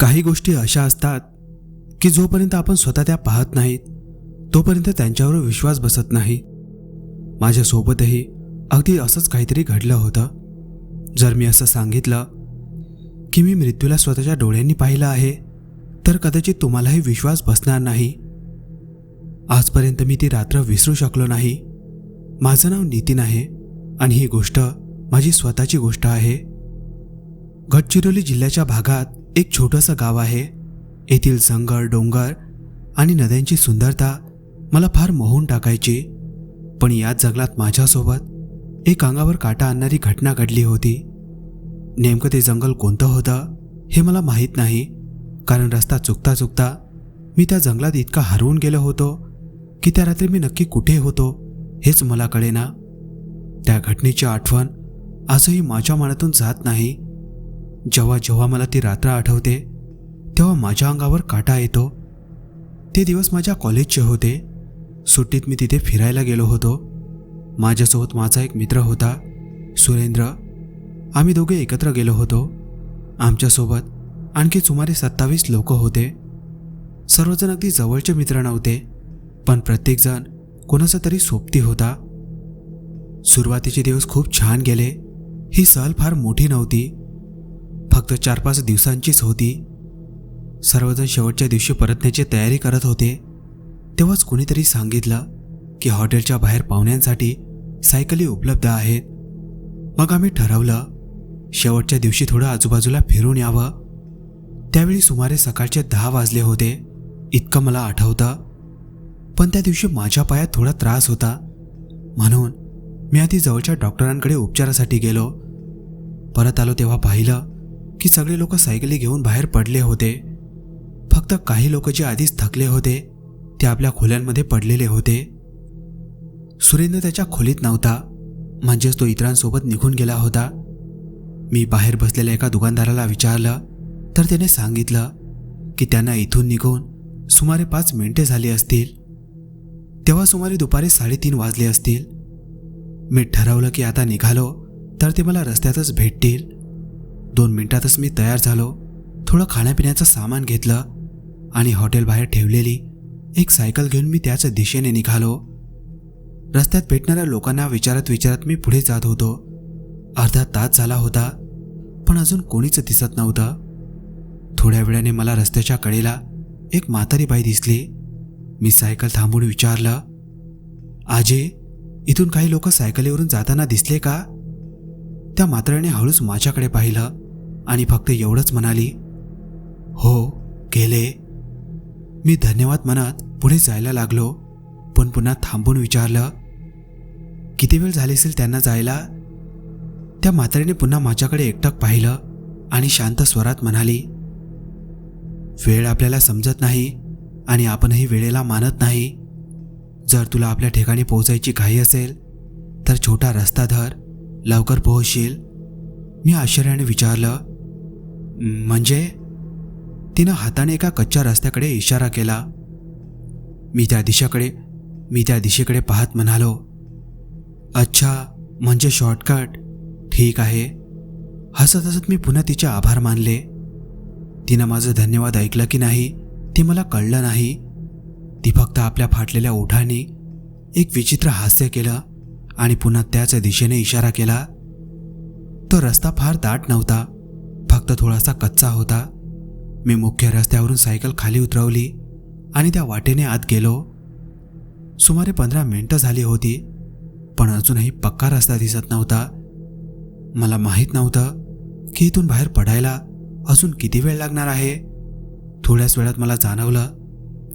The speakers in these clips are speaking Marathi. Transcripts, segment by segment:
काही गोष्टी अशा असतात की जोपर्यंत आपण स्वतः त्या पाहत नाहीत तोपर्यंत त्यांच्यावर विश्वास बसत नाही. माझ्यासोबतही अगदी असंच काहीतरी घडलं होतं. जर मी असं सांगितलं की मी मृत्यूला स्वतःच्या डोळ्यांनी पाहिलं आहे तर कदाचित तुम्हालाही विश्वास बसणार नाही. आजपर्यंत मी ती रात्र विसरू शकलो नाही. माझं नाव नितीन आहे आणि ही गोष्ट माझी स्वतःची गोष्ट आहे. गडचिरोली जिल्ह्याच्या भागात एक छोटंसं गाव आहे. येथील जंगल डोंगर आणि नद्यांची सुंदरता मला फार मोहून टाकायची. पण याच जंगलात माझ्यासोबत एक अंगावर काटा आणणारी घटना घडली होती. नेमकं ते जंगल कोणतं होतं हे मला माहीत नाही. कारण रस्ता चुकता चुकता मी त्या जंगलात इतका हरवून गेलो होतो की त्या रात्री मी नक्की कुठे होतो हेच मला कळेना. त्या घटनेची आठवण आजही माझ्या मनातून जात नाही. जेव्हा जेव्हा मला ती रात्र आठवते तेव्हा माझ्या अंगावर काटा येतो. ते दिवस माझ्या कॉलेजचे होते. सुट्टीत मी तिथे फिरायला गेलो होतो. माझ्यासोबत माझा एक मित्र होता सुरेंद्र. आम्ही दोघे एकत्र गेलो होतो. आमच्यासोबत आणखी सुमारे सत्तावीस लोक होते. सर्वजण अगदी जवळचे मित्र नव्हते. पण प्रत्येकजण कोणाचा तरी सोबती होता. सुरुवातीचे दिवस खूप छान गेले. ही सहल फार मोठी नव्हती. फक्त चार पाच दिवसांचीच होती. सर्वजण शेवटच्या दिवशी परतण्याची तयारी करत होते. तेव्हाच कुणीतरी सांगितलं की हॉटेलच्या बाहेर पाहुण्यांसाठी सायकली उपलब्ध आहेत. मग आम्ही ठरवलं शेवटच्या दिवशी थोडं आजूबाजूला फिरून यावं. त्यावेळी सुमारे सकाळचे दहा वाजले होते. इतकं मला आठवतं. पण त्या दिवशी माझ्या पायात थोडा त्रास होता. म्हणून मी आधी जवळच्या डॉक्टरांकडे उपचारासाठी गेलो. परत आलो तेव्हा पाहिलं की सगळे लोक सायकली घेऊन बाहेर पडले होते. फक्त काही लोक जे आधीच थकले होते ते आपल्या खोल्यांमध्ये पडलेले होते. सुरेंद्र त्याच्या खोलीत नव्हता म्हणजेच तो इतरांसोबत निघून गेला होता. मी बाहेर बसलेल्या एका दुकानदाराला विचारलं तर त्याने सांगितलं की त्यांना इथून निघून सुमारे पाच मिनिटे झाली असतील. तेव्हा सुमारे दुपारी साडेतीन वाजले असतील. मी ठरवलं की आता निघालो तर ते मला रस्त्यातच भेटतील. दोन मिनिटातच मी तयार झालो. थोडं खाण्यापिण्याचं सामान घेतलं आणि हॉटेल बाहेर ठेवलेली एक सायकल घेऊन मी त्याच दिशेने निघालो. रस्त्यात भेटणाऱ्या लोकांना विचारत विचारत मी पुढे जात होतो. अर्धा तास झाला होता पण अजून कोणीच दिसत नव्हतं. थोड्या वेळाने मला रस्त्याच्या कडेला एक म्हातारी बाई दिसली. मी सायकल थांबून विचारलं आजे इथून काही लोक सायकलीवरून जाताना दिसले का? त्या मात्राने हळूच माझ्याकडे पाहिलं आणि फक्त एवढंच म्हणाली हो गेले. मी धन्यवाद म्हणत पुढे जायला लागलो पण पुन्हा थांबून विचारलं किती वेळ झाले असेल त्यांना जायला? त्या म्हातारीने पुन्हा माझ्याकडे एकटक पाहिलं आणि शांत स्वरात म्हणाली वेळ आपल्याला समजत नाही. आणि आपणही वेळेला मानत नाही. जर तुला आपल्या ठिकाणी पोहोचायची घाई असेल तर छोटा रस्ता धर लवकर पोहोचशील. मी आश्चर्याने विचारलं म्हणजे? तिनं हाताने एका कच्च्या रस्त्याकडे इशारा केला. मी त्या दिशेकडे मी त्या दिशेकडे पाहत म्हणालो अच्छा म्हणजे शॉर्टकट ठीक आहे. हसत हसत मी पुन्हा तिचे आभार मानले. तिनं माझं धन्यवाद ऐकलं की नाही ते मला कळलं नाही. ती फक्त आपल्या फाटलेल्या ओठाने एक विचित्र हास्य केलं आणि पुन्हा त्याच दिशेने इशारा केला. तो रस्ता फार दाट नव्हता. फक्त थोडासा कच्चा होता. मी मुख्य रस्त्यावरून सायकल खाली उतरवली आणि त्या वाटेने आत गेलो. सुमारे पंधरा मिनटं झाली होती पण अजूनही पक्का रस्ता दिसत नव्हता. मला माहीत नव्हतं की इथून बाहेर पडायला अजून किती वेळ लागणार आहे. थोड्याच वेळात मला जाणवलं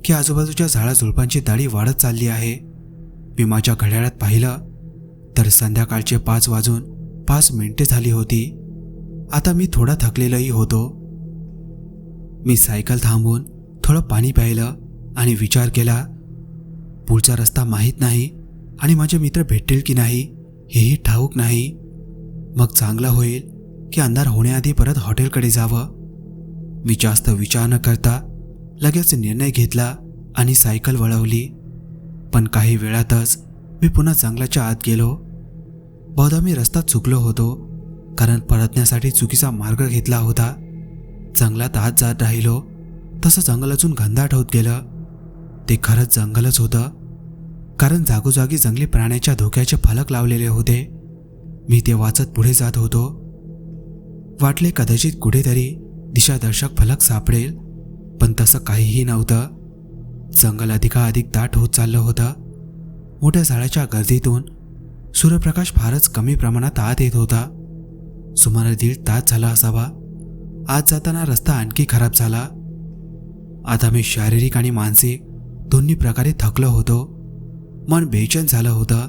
की आजूबाजूच्या झाडाझुडपांची दाढी वाढत चालली आहे. मी माझ्या घड्याळात पाहिलं तर संध्याकाळचे पाच वाजून पाच मिनिटे झाली होती. आता मी थोडा थकलेलाही होतो. मी सायकल थांबून थोडं पाणी प्यायलं आणि विचार केला पुढचा रस्ता माहीत नाही आणि माझे मित्र भेटतील की नाही हेही ठाऊक नाही. मग चांगलं होईल की अंधार होण्याआधी परत हॉटेलकडे जावं. मी जास्त विचार न करता लगेच निर्णय घेतला आणि सायकल वळवली. पण काही वेळातच मी पुन्हा जंगलाच्या आत गेलो. बहुधा मी रस्ता चुकलो होतो कारण परतण्यासाठी चुकीचा मार्ग घेतला होता. जंगलात आत जात राहिलो तसं जंगल अजून घनदाट होत गेलं. ते खरंच जंगलच होतं कारण जागोजागी जंगली प्राण्याच्या धोक्याचे फलक लावलेले होते. मी ते वाचत पुढे जात होतो. वाटले कदाचित कुठेतरी दिशादर्शक फलक सापडेल पण तसं काहीही नव्हतं. जंगल अधिकाधिक दाट होत चाललं होतं. मोठ्या झाडाच्या गर्दीतून सूर्यप्रकाश फारच कमी प्रमाणात आत येत होता. सुमारे दीड तास झाला असावा. आत जाताना रस्ता आणखी खराब झाला. आता मी शारीरिक आणि मानसिक दोन्ही प्रकारे थकलो होतो. मन बेचैन झालं होतं.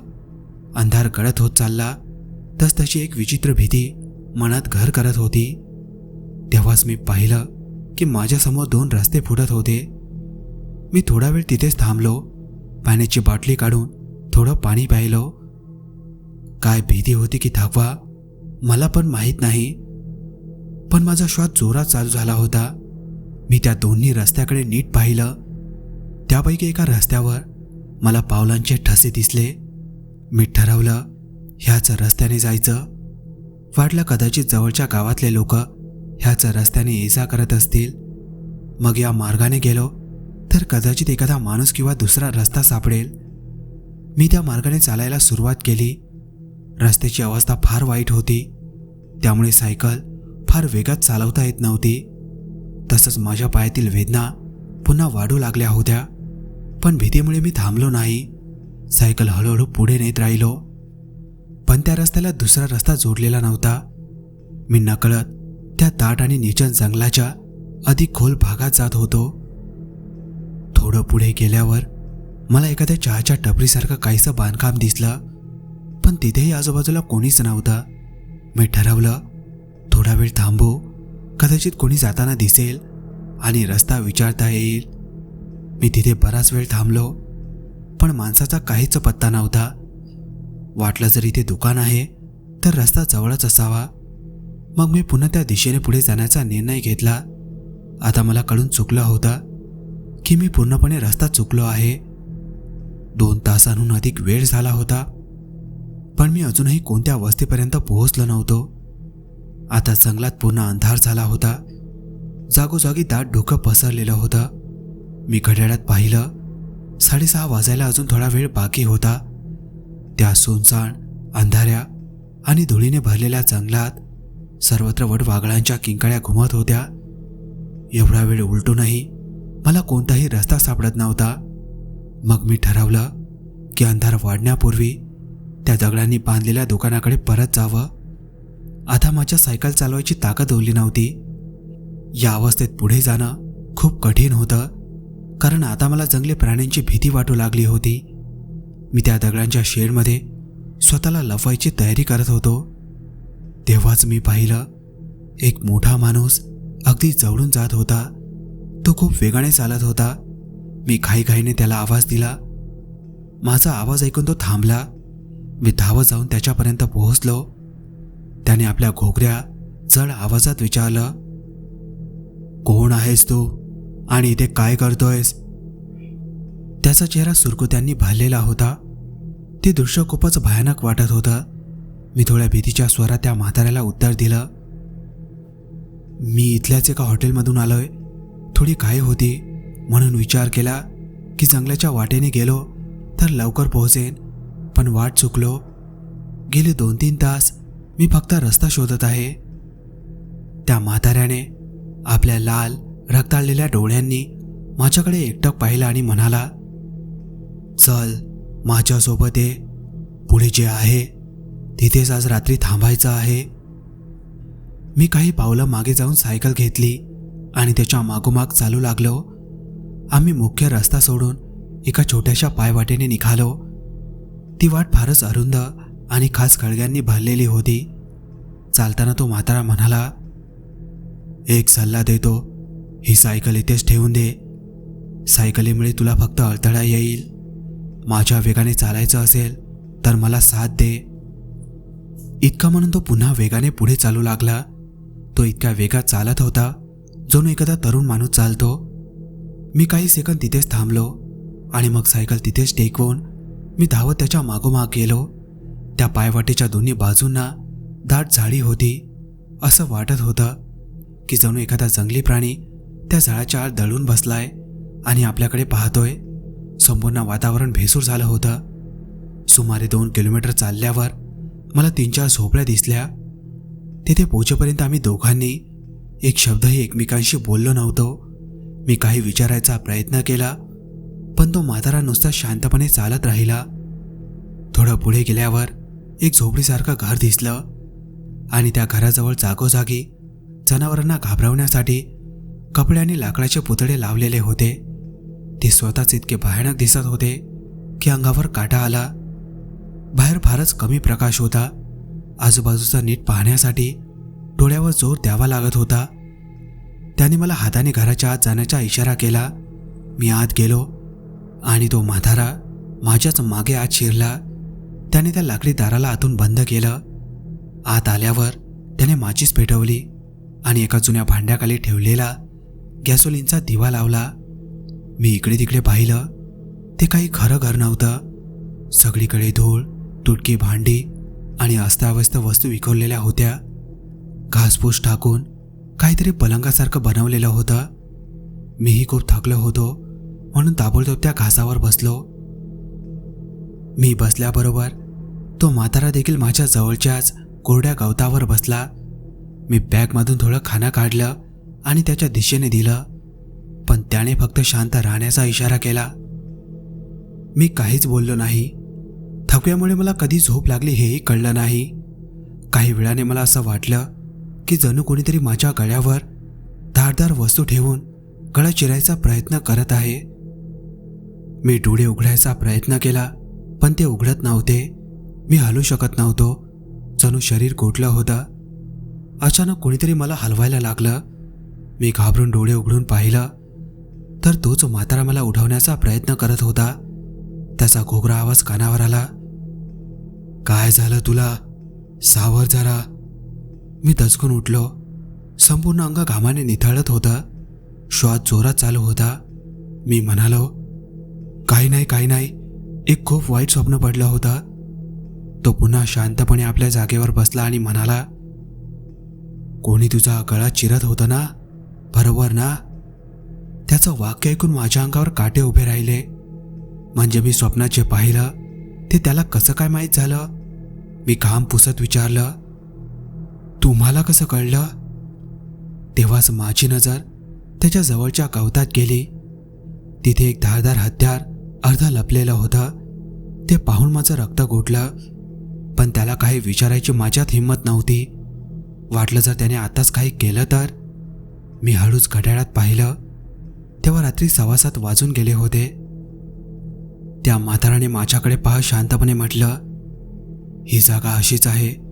अंधार गळत होत चालला. तस तशी एक विचित्र भीती मनात घर करत होती. तेव्हाच मी पाहिलं की माझ्यासमोर दोन रस्ते फुटत होते. मी थोडा वेळ तिथेच थांबलो पाण्याची बाटली काढून थोडं पाणी प्यायलो. काय भीती होती की थकवा मला पण माहीत नाही. पण माझा श्वास जोरात चालू झाला होता. मी त्या दोन्ही रस्त्याकडे नीट पाहिलं. त्यापैकी एका रस्त्यावर मला पावलांचे ठसे दिसले. मी ठरवलं ह्याच रस्त्याने जायचं. वाटलं कदाचित जवळच्या गावातले लोक ह्याच रस्त्याने येजा करत असतील. मग या मार्गाने गेलो तर कदाचित एखादा माणूस किंवा दुसरा रस्ता सापडेल. मी त्या मार्गाने चालायला सुरुवात केली. रस्त्याची अवस्था फार वाईट होती. त्यामुळे सायकल फार वेगात चालवता येत नव्हती. तसंच माझ्या पायातील वेदना पुन्हा वाढू लागल्या होत्या. पण भीतीमुळे मी थांबलो नाही. सायकल हळूहळू पुढे नेत राहिलो. पण त्या रस्त्याला दुसरा रस्ता जोडलेला नव्हता. मी नकळत त्या दाट आणि निचन जंगलाच्या अधिक खोल भागात जात होतो. थोडं पुढे गेल्यावर मला एखाद्या चहाच्या टपरीसारखं काहीसं बांधकाम दिसलं पण तिथेही आजूबाजूला कोणीच नव्हतं. मी ठरवलं थोडा वेळ थांबू कदाचित कोणी जाताना दिसेल आणि रस्ता विचारता येईल. मी तिथे बराच वेळ थांबलो पण माणसाचा काहीच पत्ता नव्हता. वाटलं जर इथे दुकान आहे तर रस्ता जवळच असावा. मग मी पुन्हा त्या दिशेने पुढे जाण्याचा निर्णय घेतला. आता मला कळून चुकलं होतं की मी पूर्णपणे रस्ता चुकलो आहे. दोन तासांहून अधिक वेळ झाला होता पण मी अजूनही कोणत्या वस्तीपर्यंत पोहोचलो नव्हतो. आता जंगलात पूर्ण अंधार झाला होता. जागोजागी दाट डोकं पसरलेलं होतं. मी घड्याळात पाहिलं. साडेसहा वाजायला अजून थोडा वेळ बाकी होता. त्या सुनसाण अंधाऱ्या आणि धुळीने भरलेल्या जंगलात सर्वत्र वडवागळांच्या किंकाळ्या घुमत होत्या. एवढा वेळ उलटूनही मला कोणताही रस्ता सापडत नव्हता. मग मी ठरवलं की अंधार वाढण्यापूर्वी त्या दगडांनी बांधलेल्या दुकानाकडे परत जावं. आता माझ्या सायकल चालवायची ताकद उरली नव्हती. या अवस्थेत पुढे जाणं खूप कठीण होतं कारण आता मला जंगली प्राण्यांची भीती वाटू लागली होती. मी त्या दगडांच्या शेडमध्ये स्वतःला लपवायची तयारी करत होतो. तेव्हाच मी पाहिलं एक मोठा माणूस अगदी जवळून जात होता. तो खूप वेगाने चालत होता. मी घाईघाईने त्याला आवाज दिला. माझा आवाज ऐकून तो थांबला. मी धावत जाऊन त्याच्यापर्यंत पोहोचलो. त्याने आपल्या घोगऱ्या जड आवाजात विचारलं कोण आहेस तू? आणि इथे काय करतोयस? त्याचा चेहरा सुरकुत्यांनी भरलेला होता. ते दृश्य खूपच भयानक वाटत होतं. मी थोड्या भीतीच्या स्वरात त्या म्हाताऱ्याला उत्तर दिलं मी इथल्याच एका हॉटेलमधून आलोय. थोडी घाई होती म्हणून विचार केला की जंगलाच्या वाटेने गेलो तर लवकर पोहोचेन पण वाट चुकलो. गेले दोन तीन तास मी फक्त रस्ता शोधत आहे. त्या म्हाताऱ्याने आपल्या लाल रक्ताळलेल्या डोळ्यांनी माझ्याकडे एकटक पाहिलं आणि म्हणाला चल माझ्यासोबत ये. पुढे जे आहे तिथेच आज रात्री थांबायचं आहे. मी काही पावलं मागे जाऊन सायकल घेतली आणि त्याच्या मागोमाग चालू लागलो. आम्ही मुख्य रस्ता सोडून एका छोट्याशा पायवाटेने निघालो. ती वाट फारच अरुंद आणि खास खळग्यांनी भरलेली होती. चालताना तो म्हातारा म्हणाला एक सल्ला देतो. ही सायकल इथेच ठेवून दे. सायकलीमुळे तुला फक्त अडथळा येईल. माझ्या वेगाने चालायचं असेल तर मला साथ दे. इतका म्हणून तो पुन्हा वेगाने पुढे चालू लागला. तो इतक्या वेगात चालत होता जणू एखादा तरुण माणूस चालतो. मी काही सेकंद तिथेच थांबलो आणि मग सायकल तिथेच टेकवून मी धावत त्याच्या मागोमाग गेलो. त्या पायवाटेच्या दोन्ही बाजूंना दाट झाडी होती. असं वाटत होतं की जणू एखादा जंगली प्राणी त्या झाडाच्या आत दळून बसलाय आणि आपल्याकडे पाहतोय. संपूर्ण वातावरण भेसूर झालं होतं. सुमारे दोन किलोमीटर चालल्यावर मला तीन चार झोपड्या दिसल्या. तिथे पोचेपर्यंत आम्ही दोघांनी एक शब्दही एकमेकांशी बोललो नव्हतो. मी काही विचारायचा प्रयत्न केला पण तो म्हातारा नुसता शांतपणे चालत राहिला. थोडं पुढे गेल्यावर एक झोपडीसारखं घर दिसलं आणि त्या घराजवळ जागोजागी जनावरांना घाबरवण्यासाठी कपडे आणि लाकडाचे पुतळे लावलेले होते. ते स्वतःच इतके भयानक दिसत होते की अंगावर काटा आला. बाहेर फारच कमी प्रकाश होता. आजूबाजूचा नीट पाहण्यासाठी डोळ्यावर जोर द्यावा लागत होता. त्याने मला हाताने घराच्या आत जाण्याचा इशारा केला. मी आत गेलो आणि तो म्हातारा माझ्याच मागे आत शिरला. त्याने त्या लाकडी दाराला आतून बंद केलं. आत आल्यावर त्याने माचीस पेटवली आणि एका जुन्या भांड्याखाली ठेवलेला गॅसोलिनचा दिवा लावला. मी इकडे तिकडे पाहिलं. ते काही खरं घर नव्हतं. सगळीकडे धूळ तुटकी भांडी आणि अस्ताव्यस्त वस्तू विकवलेल्या होत्या. घासपूस टाकून काहीतरी पलंगासारखं बनवलेलं होतं. मीही खूप थकलो होतो म्हणून ताबडतोब त्या घासावर बसलो. मी बसल्याबरोबर तो म्हातारा देखील माझ्या जवळच्याच कोरड्या गवतावर बसला. मी बॅगमधून थोडं खाणं काढलं आणि त्याच्या दिशेने दिलं पण त्याने फक्त शांत राहण्याचा इशारा केला. मी काहीच बोललो नाही. थकव्यामुळे मला कधी झोप लागली हेही कळलं नाही. काही वेळाने मला असं वाटलं की जणू कोणीतरी माझ्या गळ्यावर धारदार वस्तू ठेवून गळा चिरायचा प्रयत्न करत आहे. मी डोळे उघडायचा प्रयत्न केला पण ते उघडत नव्हते. मी हलू शकत नव्हतो. जणू शरीर गोठलं होतं. अचानक कोणीतरी मला हलवायला लागलं. मी घाबरून डोळे उघडून पाहिलं. तर तोच म्हातारा मला उठवण्याचा प्रयत्न करत होता. त्याचा घोगरा आवाज कानावर आला. काय झालं तुला? सावर जरा. मी दचकून उठलो. संपूर्ण अंग घामाने निथाळत होतं. श्वास जोरात चालू होता. मी म्हणालो काही नाही काही नाही. एक खूप वाईट स्वप्न पडलं होतं. तो पुन्हा शांतपणे आपल्या जागेवर बसला आणि म्हणाला कोणी तुझा गळा चिरत होतं ना? बरोबर ना? त्याचं वाक्य ऐकून माझ्या अंगावर काटे उभे राहिले. म्हणजे मी स्वप्नात जे पाहिलं. ते त्याला कसं काय माहीत झालं? मी घाम पुसत विचारलं. तुम्हाला कसं कळलं? तेव्हाच माझी नजर त्याच्या जवळच्या गवतात गेली. तिथे एक धारदार हत्यार अर्ध लपलेलं होतं. ते पाहून माझं रक्त गोठलं. पण त्याला काही विचारायची माझ्यात हिंमत नव्हती. वाटलं जर त्याने आताच काही केलं तर? मी हळूच घड्याळात पाहिलं. तेव्हा रात्री सवासात वाजून गेले होते. त्या म्हाताराने माझ्याकडे पाहत शांतपणे म्हटलं ही जागा अशीच आहे.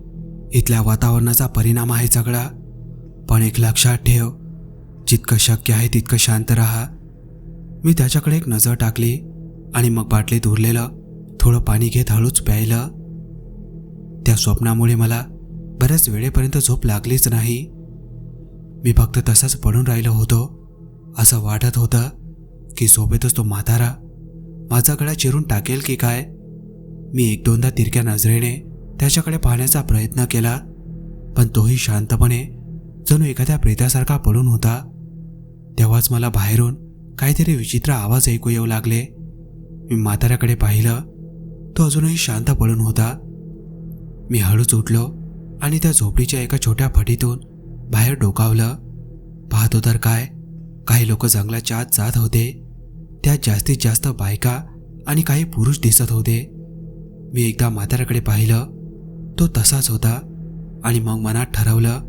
इथल्या वातावरणाचा परिणाम आहे सगळा. पण एक लक्षात ठेव जितकं शक्य आहे तितकं शांत राहा. मी त्याच्याकडे एक नजर टाकली आणि मग बाटलीत उरलेलं थोडं पाणी घेत हळूच प्यायलं. त्या स्वप्नामुळे मला बऱ्याच वेळेपर्यंत झोप लागलीच नाही. मी फक्त तसाच पडून राहिलो होतो. असं वाटत होतं की झोपेतच तो म्हातारा माझा गळा चिरून टाकेल की काय? मी एक दोनदा तिरक्या नजरेने त्याच्याकडे पाहण्याचा प्रयत्न केला पण तोही शांतपणे जणू एखाद्या प्रेतासारखा पडून होता. तेव्हाच मला बाहेरून काहीतरी विचित्र आवाज ऐकू येऊ लागले. मी म्हाताऱ्याकडे पाहिलं तो अजूनही शांत पडून होता. मी हळूच उठलो आणि त्या झोपडीच्या एका छोट्या फटीतून बाहेर डोकावलं. पाहतो तर काय काही लोक जंगलाच्या आत जात होते. त्या जास्तीत जास्त बायका आणि काही पुरुष दिसत होते. मी एकदा म्हाताऱ्याकडे पाहिलं. तो तसाच होता आणि मग मनात ठरवलं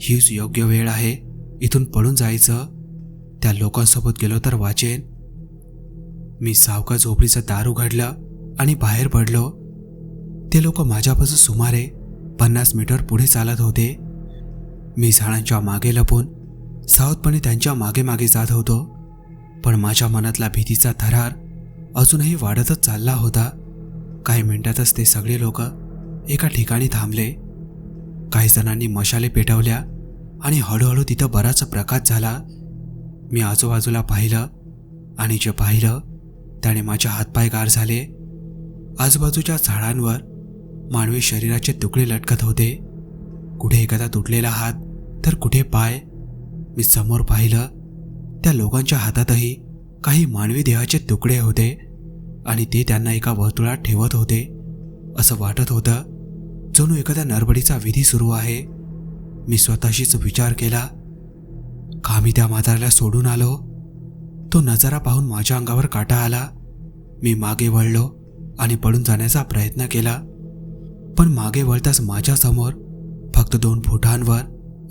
हीच योग्य वेळ आहे इथून पळून जायचं. त्या लोकांसोबत गेलो तर वाचेन. मी सावका झोपडीचं दार उघडलं आणि बाहेर पडलो. ते लोक माझ्यापासून सुमारे पन्नास मीटर पुढे चालत होते. मी झाडांच्या मागे लपून सावधपणे त्यांच्या मागे मागे जात होतो. पण माझ्या मनातला भीतीचा थरार अजूनही वाढतच चालला होता. काही मिनिटातच ते सगळे लोक एका ठिकाणी थांबले. काही जणांनी मशाले पेटवल्या आणि हळूहळू तिथं बराच प्रकाश झाला. मी आजूबाजूला पाहिलं आणि जे पाहिलं त्याने माझे हातपाय गार झाले. आजूबाजूच्या झाडांवर मानवी शरीराचे तुकडे लटकत होते. कुठे एखादा तुटलेला हात तर कुठे पाय मी समोर पाहिलं. त्या लोकांच्या हातातही काही मानवी देहाचे तुकडे होते आणि ते त्यांना एका वर्तुळात ठेवत होते. असं वाटत होतं जणू एखाद्या नरबडीचा विधी सुरू आहे. मी स्वतःशीच विचार केला. का मी त्या म्हाताऱ्याला सोडून आलो? तो नजारा पाहून माझ्या अंगावर काटा आला. मी मागे वळलो आणि पडून जाण्याचा प्रयत्न केला. पण मागे वळताच माझ्यासमोर फक्त दोन फुटांवर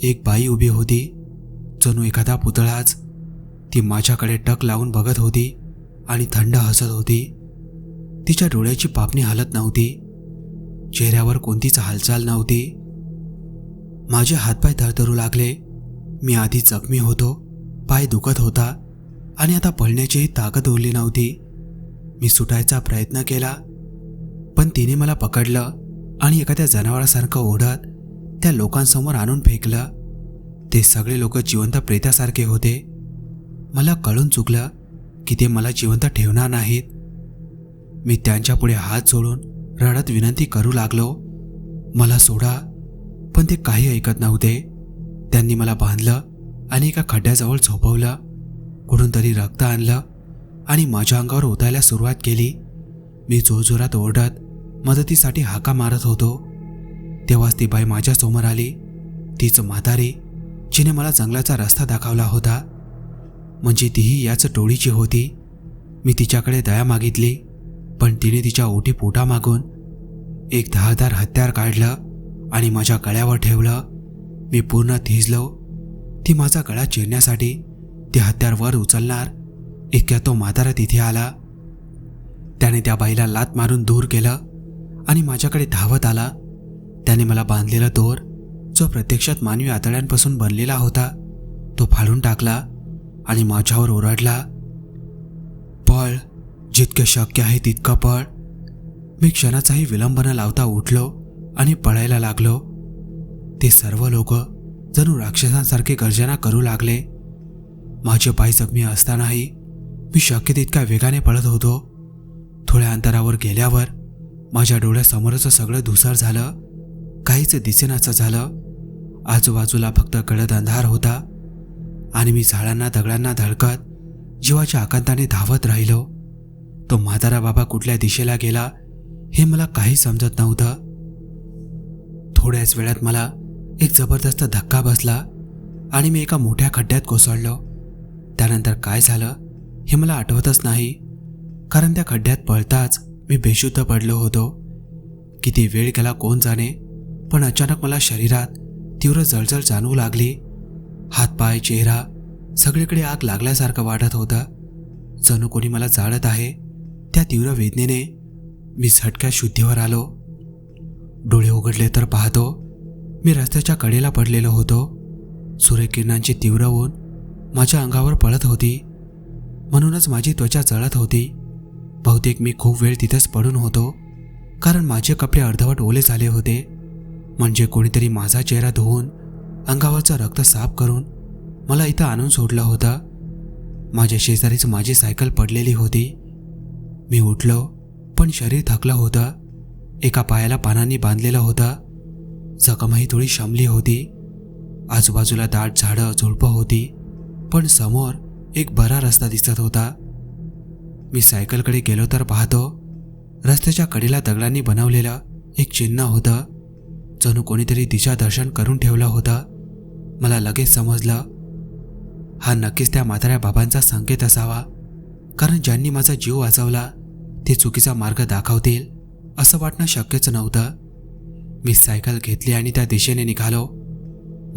एक बाई उभी होती. जणू एखादा पुतळाच ती माझ्याकडे टक लावून बघत होती आणि थंड हसत होती. तिच्या डोळ्याची पापणी हलत नव्हती. चेहऱ्यावर कोणतीच हालचाल नव्हती. माझे हातपाय थरथरू लागले. मी आधी जखमी होतो पाय दुखत होता आणि आता पळण्याचीही ताकद उरली नव्हती. मी सुटायचा प्रयत्न केला पण तिने मला पकडलं आणि एखाद्या जनावरासारखं ओढत त्या लोकांसमोर आणून फेकलं. ते सगळे लोक जिवंत प्रेतासारखे होते. मला कळून चुकलं की ते मला जिवंत ठेवणार नाहीत. मी त्यांच्यापुढे हात जोडून रडत विनंती करू लागलो. मला सोडा पण ते काही ऐकत नव्हते. त्यांनी मला बांधलं आणि एका खड्ड्याजवळ झोपवलं. कुठून तरी रक्त आणलं आणि माझ्या अंगावर ओतायला सुरुवात केली. मी जोरजोरात ओरडत मदतीसाठी हाका मारत होतो. तेव्हाच ती बाई माझ्यासमोर आली. तीच म्हातारी जिने मला जंगलाचा रस्ता दाखवला होता. म्हणजे तीही याच टोळीची होती. मी तिच्याकडे दया मागितली पण तिने तिच्या ओटी पोटा मागून एक दहादार हत्यार काढलं आणि माझ्या गळ्यावर ठेवलं. मी पूर्ण थिजलो. ती माझा गळा चिरण्यासाठी ते हत्यार वर उचलणार इतक्या तो म्हातारा तिथे आला. त्याने त्या बाईला लात मारून दूर केलं आणि माझ्याकडे धावत आला. त्याने मला बांधलेला दोर जो प्रत्यक्षात मानवी आतड्यांपासून बनलेला होता तो फाडून टाकला. आणि माझ्यावर ओरडला. पळ जितकं शक्य आहे तितकं पळ. मी क्षणाचाही विलंब न लावता उठलो आणि पळायला लागलो. ते सर्व लोक जणू राक्षसांसारखे गर्जना करू लागले. माझे पाय जखमी असतानाही मी शक्य तितक्या वेगाने पळत होतो. थोड्या अंतरावर गेल्यावर माझ्या डोळ्यासमोरचं सगळं धुसर झालं. काहीच दिसेनाचं झालं. आजूबाजूला फक्त गडद अंधार होता. आणि मी झाडांना दगडांना धडकत जीवाच्या आकांताने धावत राहिलो. तो म्हातारा बाबा कुठल्या दिशेला गेला हे मला काही समजत नव्हतं. थोड्याच वेळात मला एक जबरदस्त धक्का बसला आणि मी एका मोठ्या खड्ड्यात कोसळलो. त्यानंतर काय झालं हे मला आठवतच नाही कारण त्या खड्ड्यात पळताच मी बेशुद्ध पडलो होतो. किती वेळ गेला कोण जाणे पण अचानक मला शरीरात तीव्र जळजळ जाणवू लागली. हातपाय चेहरा सगळीकडे आग लागल्यासारखं वाटत होता. जणू कोणी मला जाळत आहे त्या तीव्र वेदनेने मी झटक्या शुद्धीवर आलो. डोळे उघडले तर पाहतो मी रस्त्याच्या कडेला पडलेलो होतो. सूर्यकिरणांची तीव्र ऊन माझ्या अंगावर पडत होती. म्हणूनच माझी त्वचा जळत होती. बहुतेक मी खूप वेळ तिथेच पडून होतो कारण माझे कपडे अर्धवट ओले झाले होते. म्हणजे कोणीतरी माझा चेहरा धुवून अंगावरचं रक्त साफ करून मला इथं आणून सोडलं होतं. माझ्या शेजारीच माझी सायकल पडलेली होती. मी उठलो पण शरीर थकलं होतं. एका पायाला पानांनी बांधलेलं होतं. जखमही थोडी शमली होती. आजूबाजूला दाट झाडं झुडपं होती पण समोर एक बरा रस्ता दिसत होता. मी सायकलकडे गेलो तर पाहतो रस्त्याच्या कडेला दगडांनी बनवलेलं एक चिन्ह होतं. जणू कोणीतरी दिशादर्शन करून ठेवलं होतं. मला लगेच समजलं. हा नक्कीच त्या म्हाताऱ्या बाबांचा संकेत असावा कारण ज्यांनी माझा जीव वाचवला ते चुकीचा मार्ग दाखवतील असं वाटणं शक्यच नव्हतं. मी सायकल घेतली आणि त्या दिशेने निघालो.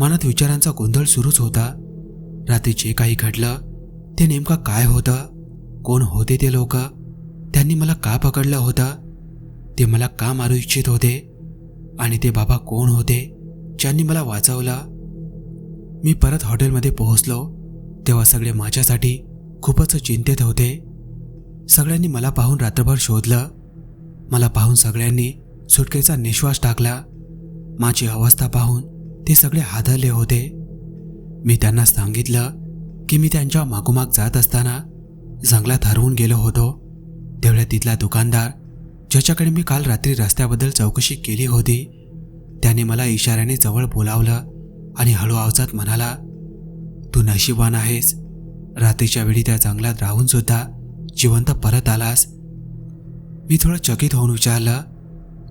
मनात विचारांचा गोंधळ सुरूच होता. रात्री जे काही घडलं ते नेमकं काय होतं? कोण होते ते लोक? त्यांनी मला का पकडलं होतं? ते मला का मारू इच्छित होते? आणि ते बाबा कोण होते ज्यांनी मला वाचवलं? मी परत हॉटेलमध्ये पोहोचलो तेव्हा सगळे माझ्यासाठी खूपच चिंतेत होते. सगळ्यांनी मला पाहून रात्रभर शोधलं. मला पाहून सगळ्यांनी सुटकेचा निश्वास टाकला. माझी अवस्था पाहून ते सगळे हादरले होते. मी त्यांना सांगितलं की मी त्यांच्या मागोमाग जात असताना जंगलात हरवून गेलो होतो. तेवढ्या तिथला दुकानदार ज्याच्याकडे मी काल रात्री रस्त्याबद्दल चौकशी केली होती त्याने मला इशाऱ्याने जवळ बोलावलं. आणि हळू आवाजात म्हणाला तू नशिबान आहेस. रात्रीच्या वेळी त्या जंगलात राहून सुद्धा जिवंत परत आलास. मी थोडं चकित होऊन विचारलं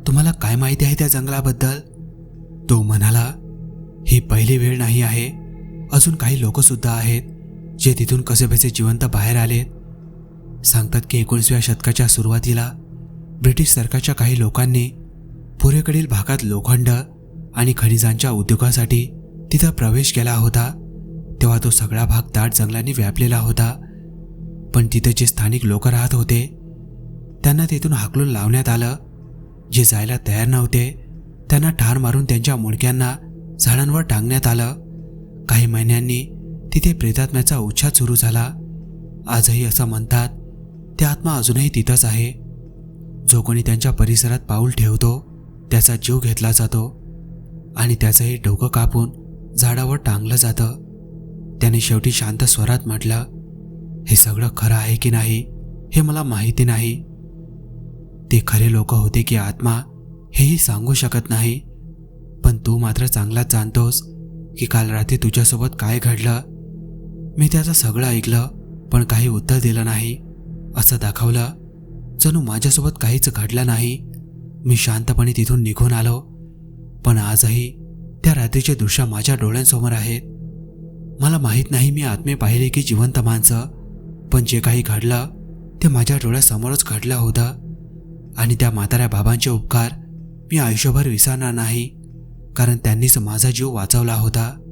तुम्हाला काय माहिती आहे त्या जंगलाबद्दल? तो म्हणाला ही पहिली वेळ नाही आहे. अजून काही लोकसुद्धा आहेत जे तिथून कसेबसे जिवंत बाहेर आलेत. सांगतात की एकोणीसव्या शतकाच्या सुरुवातीला ब्रिटिश सरकारच्या काही लोकांनी पूर्वेकडील भागात लोखंड आणि खनिजांच्या उद्योगासाठी तिथं प्रवेश केला होता. तेव्हा तो सगळा भाग दाट जंगलांनी व्यापलेला होता. पण तिथे जे स्थानिक लोक राहत होते त्यांना तिथून हाकलून लावण्यात आलं. जे जायला तयार नव्हते त्यांना ठार मारून त्यांच्या मुडक्यांना झाडांवर टांगण्यात आलं. काही महिन्यांनी तिथे प्रेतात्म्याचा उच्छाद सुरू झाला. आजही असं म्हणतात ते आत्मा अजूनही तिथंच आहे. जो कोणी त्यांच्या परिसरात पाऊल ठेवतो त्याचा जीव घेतला जातो आणि त्याचंही डोकं कापून झाडावर टांगलं जातं. त्याने शेवटी शांत स्वरात म्हटलं हे सगळं खरं आहे की नाही? हे मला माहिती नाही. ते खरे लोक होते की आत्मा हेही सांगू शकत नाही. पण तू मात्र चांगलाच जाणतोस की काल रात्री तुझ्यासोबत काय घडलं. मी त्याचं सगळं ऐकलं पण काही उत्तर दिलं नाही. असं दाखवलं जणू माझ्यासोबत काहीच घडलं नाही. मी शांतपणे तिथून निघून आलो. पण आजही त्या रात्रीचे दृश्य माझ्या डोळ्यांसमोर आहेत. मला माहीत नाही मी आत्मे पाहिले की जिवंत माणसं पण जे काही घडलं ते माझ्या डोळ्यासमोरच घडलं होतं. आणि त्या म्हाताऱ्या बाबांचे उपकार मी आयुष्यभर विसरणार नाही कारण त्यांनीच माझा जीव वाचवला होता.